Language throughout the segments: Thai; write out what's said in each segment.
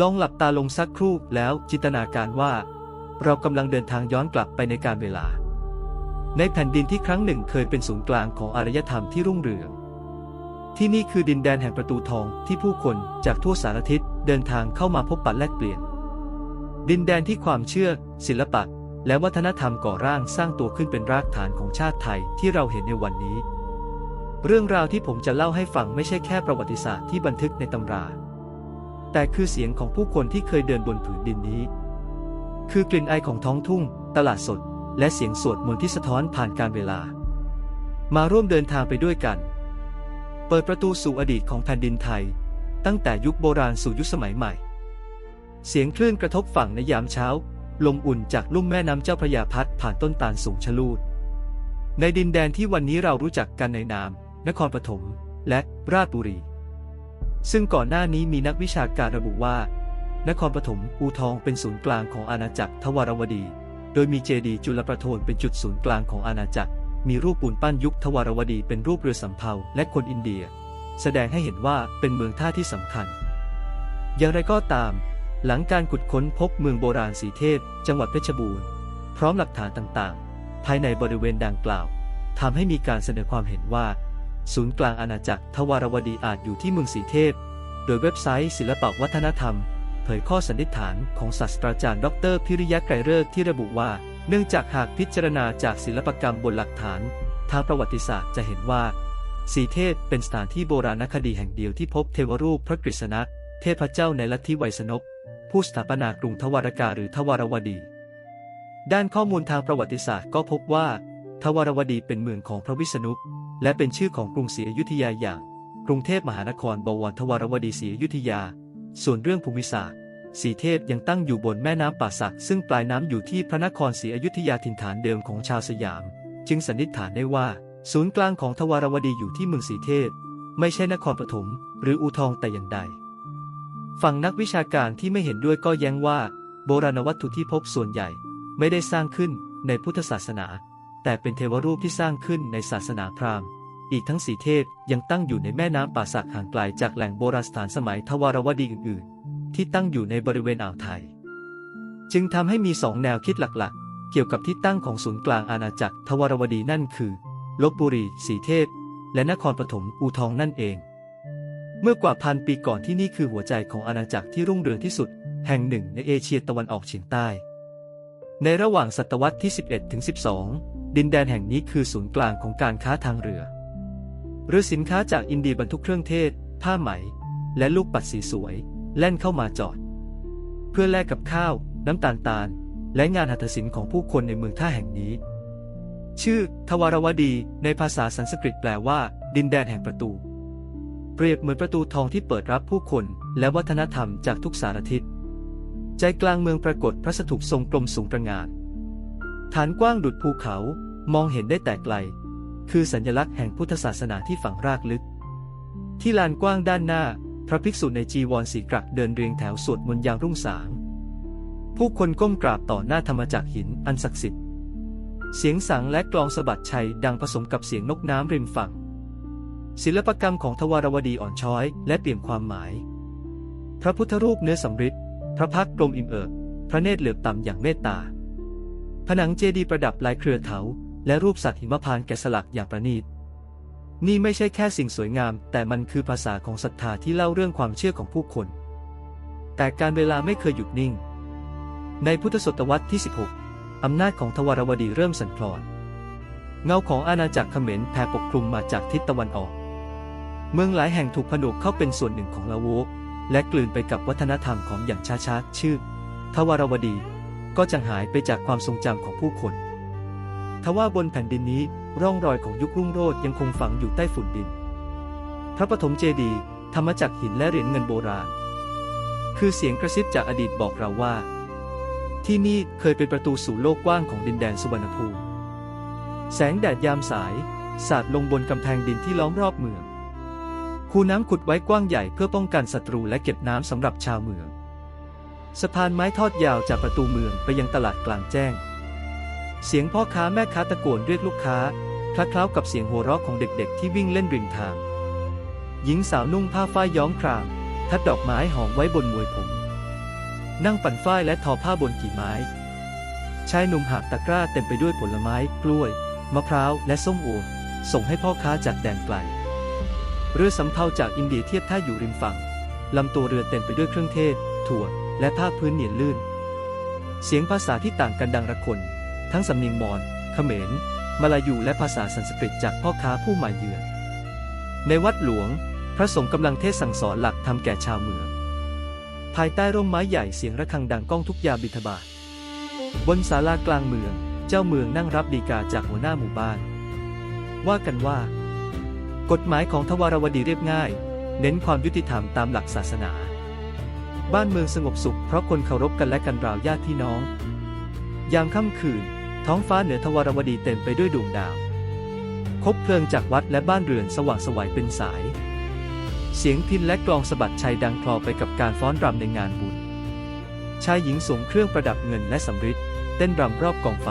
ลองหลับตาลงสักครู่แล้วจินตนาการว่า เรากำลังเดินทางย้อนกลับไปในการเวลา ในแผ่นดินที่ครั้งหนึ่งเคยเป็นศูนย์กลางของอารยธรรมที่รุ่งเรือง ที่นี่คือดินแดนแห่งประตูทองที่ผู้คนจากทั่วสารทิศเดินทางเข้ามาพบปะแลกเปลี่ยน ดินแดนที่ความเชื่อ ศิลปะ และวัฒนธรรมก่อร่างสร้างตัวขึ้นเป็นรากฐานของชาติไทยที่เราเห็นในวันนี้ เรื่องราวที่ผมจะเล่าให้ฟังไม่ใช่แค่ประวัติศาสตร์ที่บันทึกในตำรา แต่คือเสียงของผู้คนที่เคยเดินบนผืนดินนี้ คือกลิ่นไอของท้องทุ่ง ตลาดสด และเสียงสวดมนต์ที่สะท้อนผ่านการเวลา มาร่วมเดินทางไปด้วยกัน เปิดประตูสู่อดีตของแผ่นดินไทย ตั้งแต่ยุคโบราณสู่ยุคสมัยใหม่ เสียงคลื่นกระทบฝั่งในยามเช้า ลมอุ่นจากลุ่มแม่น้ำเจ้าพระยาพัดผ่านต้นตาลสูงชะลูด ในดินแดนที่วันนี้เรารู้จักกันในนาม นครปฐมและราชบุรี ซึ่งก่อนหน้านี้มีนักวิชาการระบุว่า นครปฐมอูทองเป็นศูนย์กลางของอาณาจักรทวารวดี โดยมีเจดีย์จุลประโทนเป็นจุดศูนย์กลางของอาณาจักร มีรูปปูนปั้นยุคทวารวดีเป็นรูปเรือสำเภาและคนอินเดีย แสดงให้เห็นว่าเป็นเมืองท่าที่สำคัญ อย่างไรก็ตาม หลังการขุดค้นพบเมืองโบราณสีเทพ จังหวัดเพชรบูรณ์ พร้อมหลักฐานต่างๆ ภายในบริเวณดังกล่าวทำให้มีการเสนอความเห็นว่า ศูนย์กลางอาณาจักรทวารวดีอาจอยู่ที่เมืองสีเทพ โดยเว็บไซต์ศิลปวัฒนธรรม เผยข้อสันนิษฐานของศาสตราจารย์ ดรพิริยะไกรเลิกที่ระบุว่า เนื่องจากหากพิจารณาจากศิลปกรรมบนหลักฐาน ทางประวัติศาสตร์จะเห็นว่า สีเทพเป็นสถานที่โบราณคดีแห่งเดียวที่พบเทวรูปพระกฤษณะ เทพเจ้าในลัทธิไวยสนพผู้สถาปนากรุงทวารกาหรือทวารวดี ด้านข้อมูลทางประวัติศาสตร์ก็พบว่า ทวารวดีเป็นเมืองของพระวิษณุ และเป็นชื่อของกรุงศรีอยุธยาอย่าง กรุงเทพมหานครบวรทวารวดีศรีอยุธยา ส่วนเรื่องภูมิศาสตร์สีเทพยังตั้งอยู่บนแม่น้ำป่าสัก ซึ่งปลายน้ำอยู่ที่พระนครศรีอยุธยาถิ่นฐานเดิมของชาวสยาม จึงสันนิษฐานได้ว่า ศูนย์กลางของทวารวดีอยู่ที่เมืองสีเทพ ไม่ใช่นครปฐมหรืออูทองแต่อย่างใด ฝั่งนักวิชาการที่ไม่เห็นด้วยก็แย้งว่า โบราณวัตถุที่พบส่วนใหญ่ไม่ได้สร้างขึ้นในพุทธศาสนา แต่เป็นเทวรูปที่สร้างขึ้นในศาสนาพราหมณ์ อีกทั้งสีเทพยังตั้งอยู่ในแม่น้ำป่าสักห่างไกลจากแหล่งโบราณสถานสมัยทวารวดีอื่นๆ ที่ตั้งอยู่ในบริเวณอ่าวไทย จึงทำให้มีสองแนวคิดหลักๆ เกี่ยวกับที่ตั้งของศูนย์กลางอาณาจักรทวารวดีนั่นคือลบบุรี สีเทพ และนครปฐมอูทองนั่นเอง เมื่อกว่าพันปีก่อนที่นี่คือหัวใจของอาณาจักรที่รุ่งเรืองที่สุด แห่งหนึ่งในเอเชียตะวันออกเฉียงใต้ ในระหว่างศตวรรษที่ 11ถึง12 ดินแดนแห่งนี้คือศูนย์กลางของการค้าทางเรือเรือสินค้าจากอินเดียบรรทุกเครื่องเทศ ผ้าไหม และลูกปัดสีสวย แล่นเข้ามาจอด เพื่อแลกกับข้าว น้ำตาลตาล และงานหัตถศิลป์ของผู้คนในเมืองท่าแห่งนี้ ชื่อ ทวารวดี ในภาษาสันสกฤตแปลว่า ดินแดนแห่งประตู เปรียบเหมือนประตูทองที่เปิดรับผู้คน และวัฒนธรรมจากทุกสารทิศใจกลางเมืองปรากฏพระสถูปทรงกลมสูงตระหง่าน ฐานกว้างดุดภูเขา มองเห็นได้แต่ไกล คือสัญลักษณ์แห่งพุทธศาสนาที่ฝังรากลึก ที่ลานกว้างด้านหน้า พระภิกษุในจีวรสีกรักเดินเรียงแถวสวดมนต์ยามรุ่งสาง ผู้คนก้มกราบต่อหน้าธรรมจักรหินอันศักดิ์สิทธิ์ เสียงสังและกลองสะบัดชัยดังผสมกับเสียงนกน้ำริมฝั่ง ศิลปกรรมของทวารวดีอ่อนช้อย และเปี่ยมความหมาย พระพุทธรูปเนื้อสำริดพระพักตร์กลมอิ่มเอิบพระเนตรเหลือบต่ำอย่างเมตตา ผนังเจดีย์ประดับลายเครือเถา และรูปสัตว์หิมพานต์แกะสลักอย่างประณีต นี่ไม่ใช่แค่สิ่งสวยงาม แต่มันคือภาษาของศรัทธาที่เล่าเรื่องความเชื่อของผู้คน แต่การเวลาไม่เคยหยุดนิ่ง ในพุทธศตวรรษที่ 16 อำนาจของทวารวดีเริ่มสั่นคลอน เงาของอาณาจักรเขมรแผ่ปกคลุมมาจากทิศตะวันออก เมืองหลายแห่งถูกผนวกเข้าเป็นส่วนหนึ่งของละโวกและกลืนไปกับวัฒนธรรมของอย่างช้าๆชื่อ ทวารวดี ก็จางหายไปจากความทรงจำของผู้คนทว่าบนแผ่นดินนี้ร่องรอยของยุครุ่งโรจน์ยังคงฝังอยู่ใต้ฝุ่นดิน พระปฐมเจดีย์ธรรมจักหินและเหรียญเงินโบราณ คือเสียงกระซิบจากอดีตบอกเราว่า ที่นี่เคยเป็นประตูสู่โลกกว้างของดินแดนสุวรรณภูมิ แสงแดดยามสาย สาดลงบนกำแพงดินที่ล้อมรอบเมืองคูน้ำขุดไว้กว้างใหญ่เพื่อป้องกันศัตรูและเก็บน้ำสำหรับชาวเมือง สะพานไม้ทอดยาวจากประตูเมืองไปยังตลาดกลางแจ้ง เสียงพ่อค้าแม่ค้าตะโกนเรียกลูกค้า คล้าเคล้ากับเสียงหัวเราะของเด็กๆ ที่วิ่งเล่นริมทาง หญิงสาวนุ่งผ้าฝ้ายย้อมคราม ทัดดอกไม้หอมไว้บนมวยผม นั่งปั่นฝ้ายและทอผ้าบนกี่ไม้ ชายหนุ่มหากตะกร้าเต็มไปด้วยผลไม้ กล้วย มะพร้าว และส้มโอส่งให้พ่อค้าจากแดนไกล เรือสำเภาจากอินเดียเทียบท่าอยู่ริมฝั่ง ลำตัวเรือเต็มไปด้วยเครื่องเทศ ถั่ว และผ้าพื้นเนียนลื่น เสียงภาษาที่ต่างกันดังระคน ทั้งสำเนียงมอญเขมร มาลายูและภาษาสันสกฤตจากพ่อค้าผู้มาเยือน ในวัดหลวง พระสงฆ์กำลังเทศสั่งสอนหลักธรรมแก่ชาวเมือง ภายใต้ร่มไม้ใหญ่เสียงระฆังดังก้องทุกยาบิณฑบาตบนศาลากลางเมือง เจ้าเมืองนั่งรับดีกาจากหัวหน้าหมู่บ้าน ว่ากันว่า กฎหมายของทวารวดีเรียบง่าย เน้นความยุติธรรมตามหลักศาสนา บ้านเมืองสงบสุขเพราะคนเคารพกันและกันราวญาติพี่น้อง ยามค่ำคืน ท้องฟ้าเหนือทวารวดีเต็มไปด้วยดวงดาว คบเพลิงจากวัดและบ้านเรือนสว่างสวัยเป็นสาย เสียงพินและกลองสะบัดชัยดังคลอไปกับการฟ้อนรำในงานบุญ ชายหญิงสวมเครื่องประดับเงินและสำริดเต้นรำรอบกองไฟ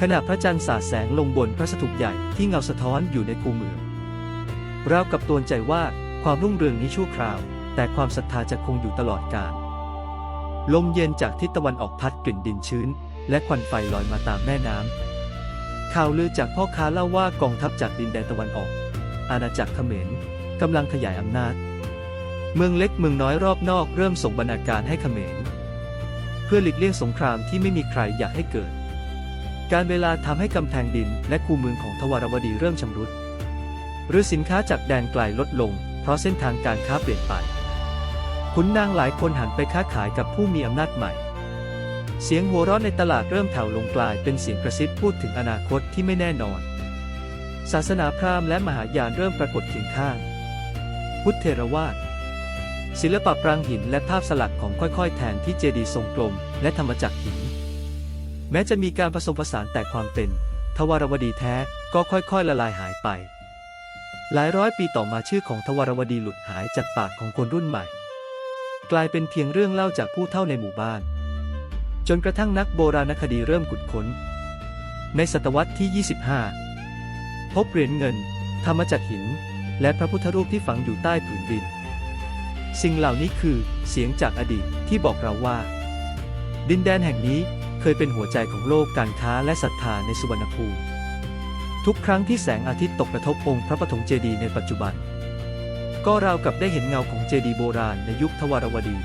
ขณะพระจันทร์สาดแสงลงบนพระสถูปใหญ่ที่เงาสะท้อนอยู่ในคูเมืองราวกับตวนใจว่าความรุ่งเรืองนี้ชั่วคราว แต่ความศรัทธาจะคงอยู่ตลอดกาลลมเย็นจากทิศตะวันออกพัดกลิ่นดินชื้น และควันไฟลอยมาตามแม่น้ำข่าวลือจากพ่อค้าเล่าว่ากองทัพจากดินแดนตะวันออก อาณาจักรเขมรกำลังขยายอำนาจ เมืองเล็กเมืองน้อยรอบนอกเริ่มส่งบรรณาการให้เขมร เพื่อหลีกเลี่ยงสงครามที่ไม่มีใครอยากให้เกิด การเวลาทำให้กำแพงดินและคูเมืองของทวารวดีเริ่มชำรุด หรือสินค้าจากแดนไกลลดลง เพราะเส้นทางการค้าเปลี่ยนไป ขุนนางหลายคนหันไปค้าขายกับผู้มีอำนาจใหม่ เสียงหัวเราะในตลาดเริ่มแผ่วลงกลายเป็นเสียงกระซิบพูดถึงอนาคตที่ไม่แน่นอน ศาสนาพราหมณ์และมหายานเริ่มปรากฏเคียงข้าง พุทธเทรวาทศิลปะปรางหินและภาพสลักของค่อยๆ แทนที่เจดีย์ทรงกลม และธรรมจักรหิน แม้จะมีการผสมผสานแต่ความเป็น ทวารวดีแท้ก็ค่อยๆ ละลายหายไป หลายร้อยปีต่อมาชื่อของทวารวดีหลุดหายจากปากของคนรุ่นใหม่ กลายเป็นเพียงเรื่องเล่าจากผู้เฒ่าในหมู่บ้าน จนกระทั่งนักโบราณคดีเริ่มขุดค้น ในศตวรรษที่ 25 พบเหรียญเงินธรรมจักรหิน และพระพุทธรูปที่ฝังอยู่ใต้ผืนดิน สิ่งเหล่านี้คือเสียงจากอดีตที่บอกเราว่า ดินแดนแห่งนี้เคยเป็นหัวใจของโลกการค้าและศรัทธาในสุวรรณภูมิทุกครั้งที่แสงอาทิตย์ตกกระทบองค์พระปฐมเจดีย์ในปัจจุบัน ก็ราวกับได้เห็นเงาของเจดีย์โบราณในยุคทวารวดี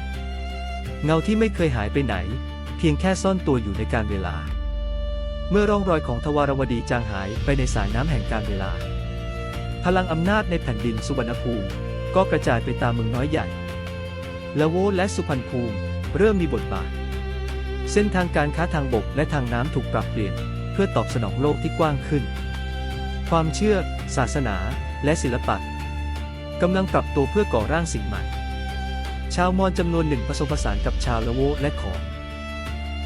เงาที่ไม่เคยหายไปไหน เพียงแค่ซ่อนตัวอยู่ในการเวลา เมื่อร่องรอยของทวารวดีจางหายไปในสายน้ำแห่งการเวลา พลังอำนาจในแผ่นดินสุวรรณภูมิก็กระจายไปตามเมืองน้อยใหญ่ละโวและสุพรรณภูมิเริ่มมีบทบาท เส้นทางการค้าทางบกและทางน้ำถูกปรับเปลี่ยน เพื่อตอบสนองโลกที่กว้างขึ้น ความเชื่อ ศาสนา และศิลปะ กำลังปรับตัวเพื่อก่อร่างสิ่งใหม่ ชาวมอญจำนวนหนึ่งผสมผสานกับชาวละโวและขอม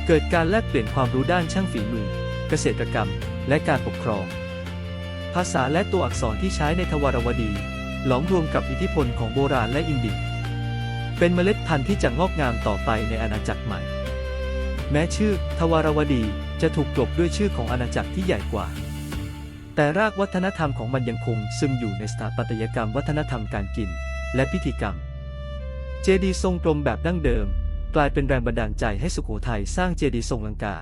เกิดการแลกเปลี่ยนความรู้ด้านช่างฝีมือ เกษตรกรรม และการปกครอง ภาษาและตัวอักษรที่ใช้ในทวารวดี หลอมรวมกับอิทธิพลของโบราณและอินเดียเป็นเมล็ดพันธุ์ที่จะงอกงามต่อไปในอาณาจักรใหม่ แม้ชื่อ ทวารวดีจะถูกกลบด้วยชื่อของอาณาจักรที่ใหญ่กว่า แต่รากวัฒนธรรมของมันยังคงซึมอยู่ในสถาปัตยกรรมวัฒนธรรมการกิน และพิธีกรรม เจดีย์ทรงกลมแบบดั้งเดิม กลายเป็นแรงบันดาลใจให้สุโขทัยสร้างเจดีย์ทรงลังกา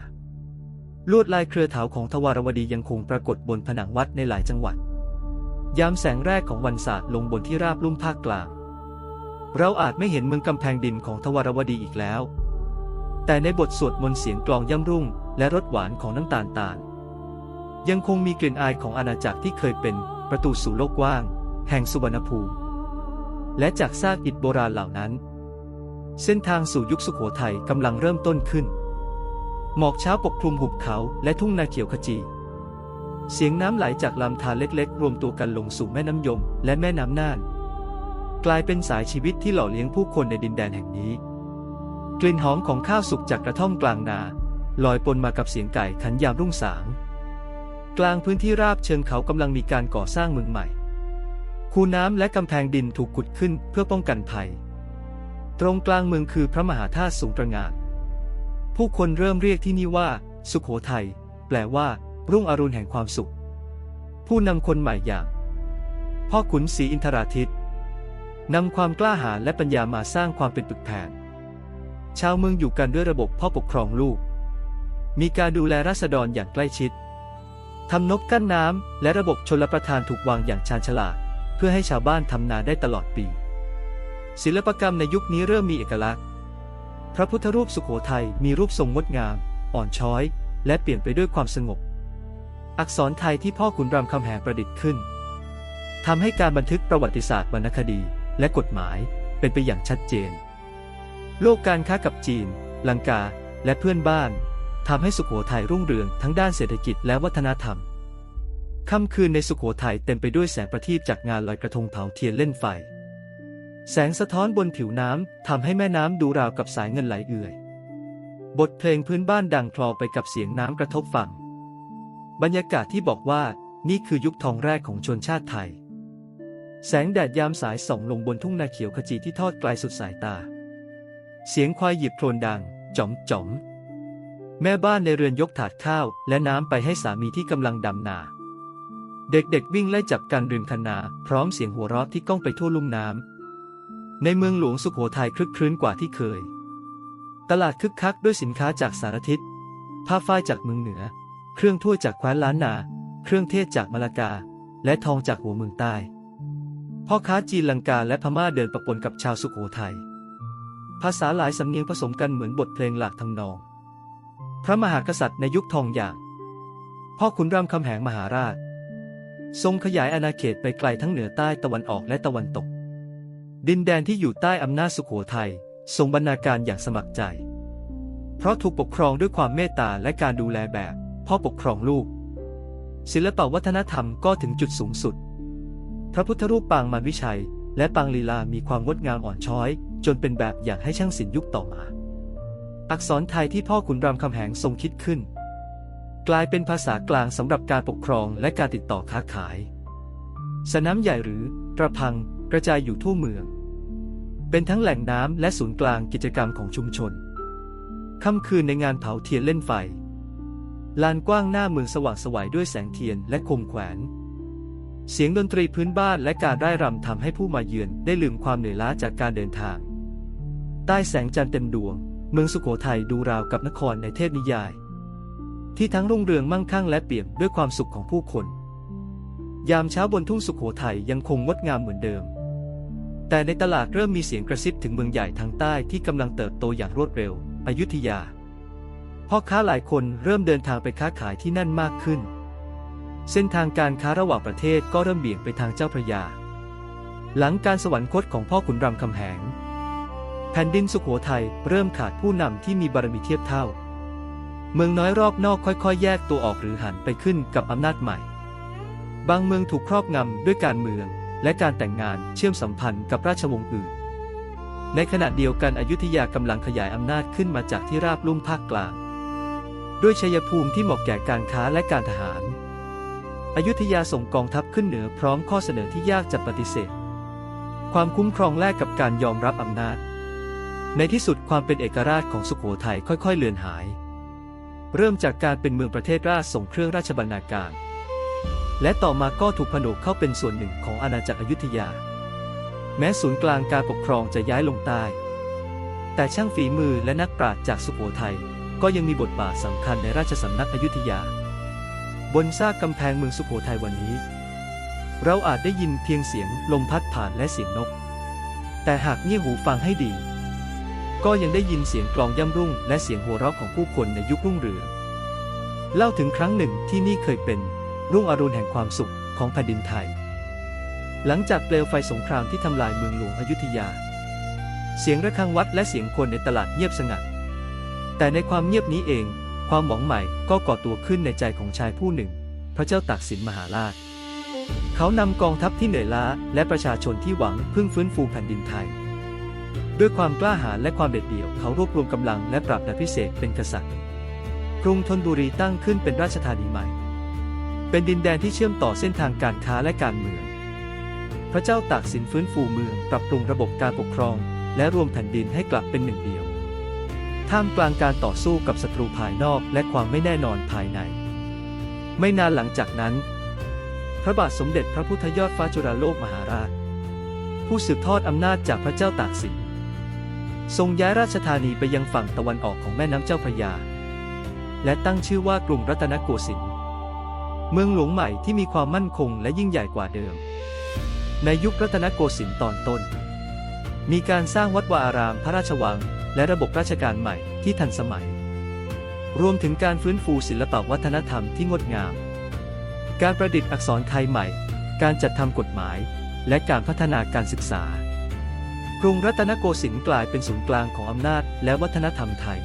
ลวดลายเครือเถาของทวารวดียังคงปรากฏบนผนังวัดในหลายจังหวัด ยามแสงแรกของวันศาสตร์ลงบนที่ราบลุ่มภาคกลาง เราอาจไม่เห็นเมืองกำแพงดินของทวารวดีอีกแล้ว แต่ในบทสวดมนต์เสียงกลองย่ำรุ่ง และรสหวานของน้ำตาลตาล ยังคงมีกลิ่นอายของอาณาจักรที่เคยเป็นประตูสู่โลกกว้าง แห่งสุวรรณภูมิ และจากซากอิฐโบราณเหล่านั้น เส้นทางสู่ยุคสุโขทัยกำลังเริ่มต้นขึ้น หมอกเช้าปกคลุมหุบเขาและทุ่งนาเขียวขจี เสียงน้ำไหลจากลำธารเล็กๆ รวมตัวกันลงสู่แม่น้ำยม และแม่น้ำน่าน กลายเป็นสายชีวิตที่หล่อเลี้ยงผู้คนในดินแดนแห่งนี้ กลิ่นหอมของข้าวสุกจากกระท่อมกลางนาลอยปนมากับเสียงไก่ขันยามรุ่งสาง กลางพื้นที่ราบเชิงเขากำลังมีการก่อสร้างเมืองใหม่ คูน้ำและกำแพงดินถูกขุดขึ้นเพื่อป้องกันภัย ตรงกลางเมืองคือพระมหาธาตุสูงตระหง่านผู้คนเริ่มเรียกที่นี่ว่า สุขโขทัยแปลว่า รุ่งอรุณแห่งความสุข ผู้นำคนใหม่อย่าง พ่อขุนศรีอินทราทิตนำความกล้าหาญและปัญญามาสร้างความเป็นปึกแผ่นชาวเมืองอยู่กันด้วยระบบพ่อปกครองลูก มีการดูแลราษฎรอย่างใกล้ชิด ทำนบกั้นน้ำและระบบชลประทานถูกวางอย่างชาญฉลาด เพื่อให้ชาวบ้านทำนาได้ตลอดปี ศิลปกรรมในยุคนี้เริ่มมีเอกลักษณ์ พระพุทธรูปสุโขทัยมีรูปทรงงดงาม อ่อนช้อย และเปลี่ยนไปด้วยความสงบ อักษรไทยที่พ่อขุนรามคำแหงประดิษฐ์ขึ้นทำให้การบันทึกประวัติศาสตร์วรรณคดี และกฎหมายเป็นไปอย่างชัดเจน โลกการค้ากับจีน ลังกา และเพื่อนบ้าน ทำให้สุโขทัยรุ่งเรืองทั้งด้านเศรษฐกิจและวัฒนธรรม ค่ำคืนในสุโขทัยเต็มไปด้วยแสงประทีปจากงานลอยกระทงเผาเทียนเล่นไฟ แสงสะท้อนบนผิวน้ำทำให้แม่น้ำดูราวกับสายเงินไหลเอื่อย บทเพลงพื้นบ้านดังคลอไปกับเสียงน้ำกระทบฝั่ง บรรยากาศที่บอกว่านี่คือยุคทองแรกของชนชาติไทย แสงแดดยามสายส่องลงบนทุ่งนาเขียวขจีที่ทอดไกลสุดสายตา เสียงควายหยิบโครนดังจ๋อมจ๋อม แม่บ้านในเรือนยกถาดข้าวและน้ำไปให้สามีที่กำลังดำนา เด็กๆวิ่งไล่จับกันริมคันนา พร้อมเสียงหัวเราะที่ก้องไปทั่วลุ่มน้ำ ในเมืองหลวงสุโขทัยคลึกครื้นกว่าที่เคย ตลาดคึกคักด้วยสินค้าจากสารทิศ ผ้าฝ้ายจากเมืองเหนือ เครื่องถ้วยจากแคว้นล้านนา เครื่องเทศจากมาลากา และทองจากหัวเมืองใต้ พ่อค้าจีนลังกาและพม่าเดินประปนกับชาวสุโขทัย ภาษาหลายสำเนียงผสมกันเหมือนบทเพลงหลากทำนอง พระมหากษัตริย์ในยุคทองอย่าง พ่อขุนรามคำแหงมหาราช ทรงขยายอาณาเขตไปไกลทั้งเหนือใต้ตะวันออกและตะวันตก ดินแดนที่อยู่ใต้อำนาจสุโขทัยทรงบรรณาการอย่างสมัครใจ เพราะถูกปกครองด้วยความเมตตาและการดูแลแบบ พ่อปกครองลูก ศิลปวัฒนธรรมก็ถึงจุดสูงสุด พระพุทธรูปปางมารวิชัย และปางลีลามีความงดงามอ่อนช้อย จนเป็นแบบอย่างให้ช่างศิลป์ยุคต่อมา อักษรไทยที่พ่อขุนรามคำแหงทรงคิดขึ้น กลายเป็นภาษากลางสำหรับการปกครองและการติดต่อค้าขาย สนามใหญ่หรือระพังกระจายอยู่ทั่วเมือง เป็นทั้งแหล่งน้ำและศูนย์กลางกิจกรรมของชุมชนค่ำคืนในงานเผาเทียนเล่นไฟ ลานกว้างหน้าเมืองสว่างสวัยด้วยแสงเทียนและโคมแขวน เสียงดนตรีพื้นบ้านและการร่ายรำทำให้ผู้มาเยือนได้ลืมความเหนื่อยล้าจากการเดินทาง ใต้แสงจันทร์เต็มดวง เมืองสุโขทัยดูราวกับนครในเทพนิยาย ที่ทั้งรุ่งเรืองมั่งคั่งและเปี่ยมด้วยความสุขของผู้คน ยามเช้าบนทุ่งสุโขทัยยังคงงดงามเหมือนเดิม แต่ในตลาดเริ่มมีเสียงกระซิบถึงเมืองใหญ่ทางใต้ที่กำลังเติบโตอย่างรวดเร็ว อยุธยา พ่อค้าหลายคนเริ่มเดินทางไปค้าขายที่นั่นมากขึ้น เส้นทางการค้าระหว่างประเทศก็เริ่มเบี่ยงไปทางเจ้าพระยา หลังการสวรรคตของพ่อขุนรามคำแหง แผ่นดินสุโขทัยเริ่มขาดผู้นำที่มีบารมีเทียบเท่า เมืองน้อยรอบนอกค่อยๆ แยกตัวออกหรือหันไปขึ้นกับอำนาจใหม่ บางเมืองถูกครอบงำด้วยการเมืองและการแต่งงานเชื่อมสัมพันธ์กับราชวงศ์อื่น ในขณะเดียวกันอยุธยากำลังขยายอำนาจขึ้นมาจากที่ราบลุ่มภาคกลาง ด้วยชัยภูมิที่เหมาะแก่การค้าและการทหาร อยุธยาส่งกองทัพขึ้นเหนือพร้อมข้อเสนอที่ยากจะปฏิเสธ ความคุ้มครองแลกกับการยอมรับอำนาจ ในที่สุดความเป็นเอกราชของสุโขทัยค่อยๆ เลือนหาย เริ่มจากการเป็นเมืองประเทศราชส่งเครื่องราชบรรณาการ และต่อมาก็ถูกผนวกเข้าเป็นส่วนหนึ่งของอาณาจักรอยุธยา แม้ศูนย์กลางการปกครองจะย้ายลงใต้ แต่ช่างฝีมือและนักปราชญ์จากสุโขทัยก็ยังมีบทบาทสำคัญในราชสำนักอยุธยา บนซากกำแพงเมืองสุโขทัยวันนี้ เราอาจได้ยินเพียงเสียงลมพัดผ่านและเสียงนก แต่หากเงี่ยหูฟังให้ดี ก็ยังได้ยินเสียงกลองย่ำรุ่ง และเสียงหัวเราะของผู้คนในยุครุ่งเรือง เล่าถึงครั้งหนึ่งที่นี่เคยเป็น รุ่งอรุณแห่งความสุขของแผ่นดินไทย หลังจากเปลวไฟสงครามที่ทำลายเมืองหลวงอยุธยา เสียงระฆังวัดและเสียงคนในตลาดเงียบสงัด แต่ในความเงียบนี้เอง ความหมองใหม่ก็ก่อตัวขึ้นในใจของชายผู้หนึ่ง พระเจ้าตากสินมหาราช เขานำกองทัพที่เหนื่อยล้าและประชาชนที่หวังพึ่งฟื้นฟูแผ่นดินไทย ด้วยความกล้าหาญและความเด็ดเดี่ยวเขารวบรวมกำลังและปรับดาพิเศษเป็นกษัตริย์ กรุงธนบุรีตั้งขึ้นเป็นราชธานีใหม่ เป็นดินแดนที่เชื่อมต่อเส้นทางการค้าและการเมือง พระเจ้าตากสินฟื้นฟูเมือง ปรับปรุงระบบการปกครอง และรวมแผ่นดินให้กลับเป็นหนึ่งเดียว ท่ามกลางการต่อสู้กับศัตรูภายนอกและความไม่แน่นอนภายใน ไม่นานหลังจากนั้น พระบาทสมเด็จพระพุทธยอดฟ้าจุฬาโลกมหาราช ผู้สืบทอดอำนาจจากพระเจ้าตากสิน ทรงย้ายราชธานีไปยังฝั่งตะวันออกของแม่น้ำเจ้าพระยา และตั้งชื่อว่ากรุงรัตนโกสินทร์เมืองหลวงใหม่ที่มีความมั่นคงและยิ่งใหญ่กว่าเดิม ในยุครัตนโกสินทร์ตอนต้น มีการสร้างวัดวาอารามพระราชวัง และระบบราชการใหม่ที่ทันสมัย รวมถึงการฟื้นฟูศิลปวัฒนธรรมที่งดงาม การประดิษฐ์อักษรไทยใหม่ การจัดทำกฎหมาย และการพัฒนาการศึกษา กรุงรัตนโกสินทร์กลายเป็นศูนย์กลางของอำนาจและวัฒนธรรมไทย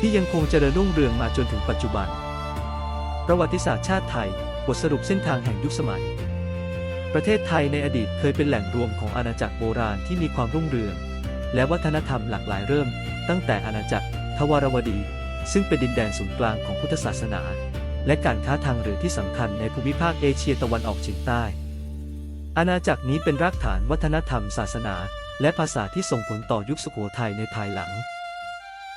ที่ยังคงเจริญรุ่งเรืองมาจนถึงปัจจุบัน ประวัติศาสตร์ชาติไทย บทสรุปเส้นทางแห่งยุคสมัย ประเทศไทยในอดีตเคยเป็นแหล่งรวมของอาณาจักรโบราณที่มีความรุ่งเรือง และวัฒนธรรมหลากหลายเริ่ม ตั้งแต่อาณาจักร ทวารวดี ซึ่งเป็นดินแดนศูนย์กลางของพุทธศาสนา และการค้าทางเรือที่สำคัญในภูมิภาคเอเชียตะวันออกเฉียงใต้อาณาจักรนี้เป็นรากฐานวัฒนธรรมศาสนา และภาษาที่ส่งผลต่อยุคสุโขทัยในภายหลัง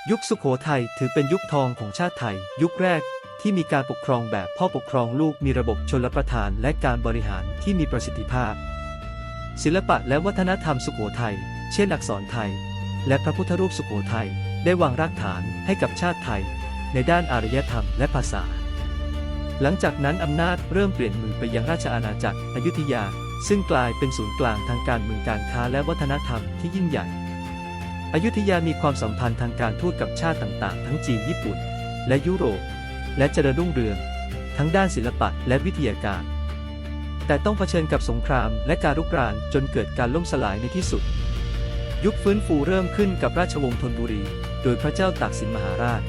ยุคสุโขทัยถือเป็นยุคทองของชาติไทย ยุคแรกที่มีการปกครองแบบพ่อปกครองลูกมีระบบชนประทานและการบริหารที่มีประสิทธิภาพ ศิลปะและวัฒนธรรมสุโขทัย เช่นอักษรไทย และพระพุทธรูปสุโขทัยได้วางรากฐานให้กับชาติไทย ในด้านอารยธรรมและภาษา หลังจากนั้นอำนาจเริ่มเปลี่ยนมือไปยังราชอาณาจักรอยุธยา ซึ่งกลายเป็นศูนย์กลางทางการเมืองการค้าและวัฒนธรรมที่ยิ่งใหญ่ อยุธยามีความสัมพันธ์ทางการทูตกับชาติต่างๆ ทั้งจีนญี่ปุ่น และยุโรป และเจริญรุ่งเรือง ทั้งด้านศิลปะและวิทยาการ แต่ต้องเผชิญกับสงครามและการรุกรานจนเกิดการล่มสลายในที่สุด ยุคฟื้นฟูเริ่มขึ้นกับราชวงศ์ธนบุรี โดยพระเจ้าตากสินมหาราช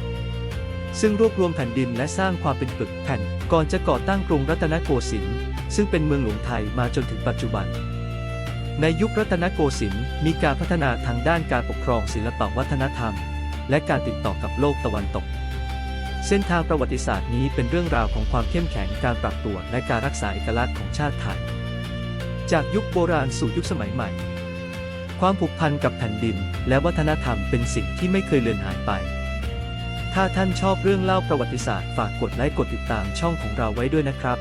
ซึ่งรวบรวมแผ่นดินและสร้างความเป็นปึกแผ่น ก่อนจะก่อตั้งกรุงรัตนโกสินทร์ ซึ่งเป็นเมืองหลวงไทยมาจนถึงปัจจุบัน ในยุครัตนโกสินทร์มีการพัฒนาทางด้านการปกครองศิลปวัฒนธรรม และการติดต่อกับโลกตะวันตก เส้นทางประวัติศาสตร์นี้เป็นเรื่องราวของความเข้มแข็งการปรับตัวและการรักษาเอกลักษณ์ของชาติไทย จากยุคโบราณสู่ยุคสมัยใหม่ ความผูกพันกับแผ่นดิน และวัฒนธรรมเป็นสิ่งที่ไม่เคยเลือนหายไปถ้าท่านชอบเรื่องเล่าประวัติศาสตร์ฝากกดไลค์กดติดตามช่องของเราไว้ด้วยนะครับ